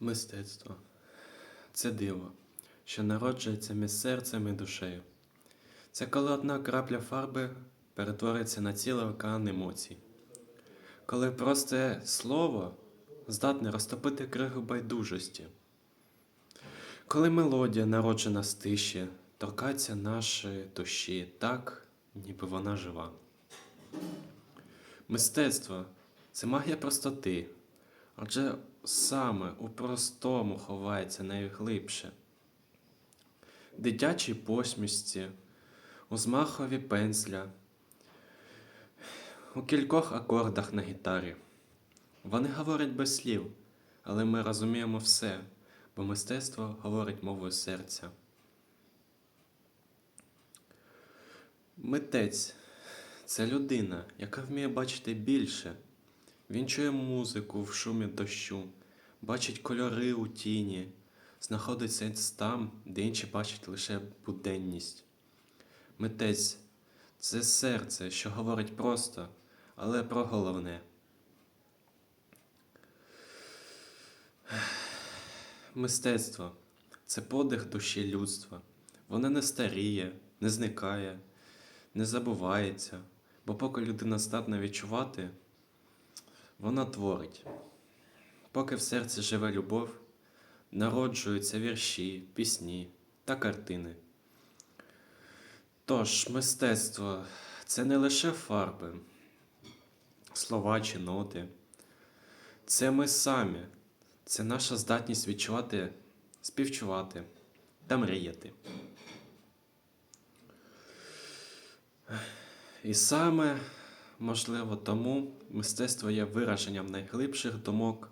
Мистецтво це диво, що народжується між серцем і душею. Це коли одна крапля фарби перетворюється на цілий океан емоцій. Коли просте слово здатне розтопити кригу байдужості. Коли мелодія, народжена з тиші, торкається нашої душі так, ніби вона жива. Мистецтво це магія простоти, адже саме у простому ховається найглибше. Дитячій посмішці, у змахові пензля, у кількох акордах на гітарі. Вони говорять без слів, але ми розуміємо все, бо мистецтво говорить мовою серця. Митець це людина, яка вміє бачити більше. Він чує музику в шумі дощу, бачить кольори у тіні, знаходить сенс там, де інші бачать лише буденність. Митець це серце, що говорить просто, але про головне. Мистецтво це подих душі людства. Воно не старіє, не зникає, не забувається, бо поки людина здатна відчувати, вона творить. Поки в серці живе любов, народжуються вірші, пісні та картини. Тож, мистецтво це не лише фарби, слова чи ноти. Це ми самі, це наша здатність відчувати, співчувати та мріяти. І саме, можливо, тому мистецтво є вираженням найглибших думок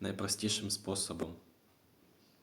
найпростішим способом.